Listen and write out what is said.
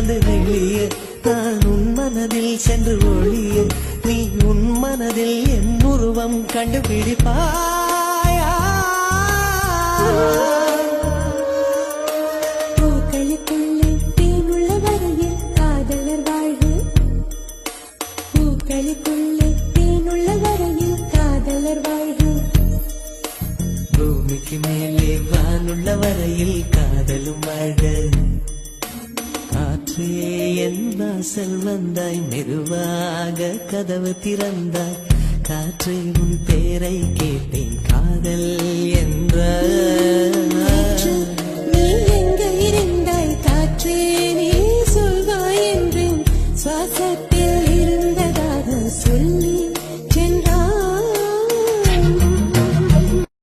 சிலாந்து நெளிய நான் உன் மனதில் சென்று ஒழிய நீ உன் மனதில் என் உருவம் கண்டுபிடிப்பாயா? பூக்களுக்குள்ளே தேனுள்ள வரையில் காதலர் வாழ்வு. பூக்களுக்குள்ளே தேனுள்ள வரையில் மேலே வானுள்ள வரையில் காதலும் வாழ்க. காற்றே என் வாசல் வந்தாய் மெதுவாக கதவு திறந்தாய். காற்றை உன் பேரை கேட்டேன் காதல்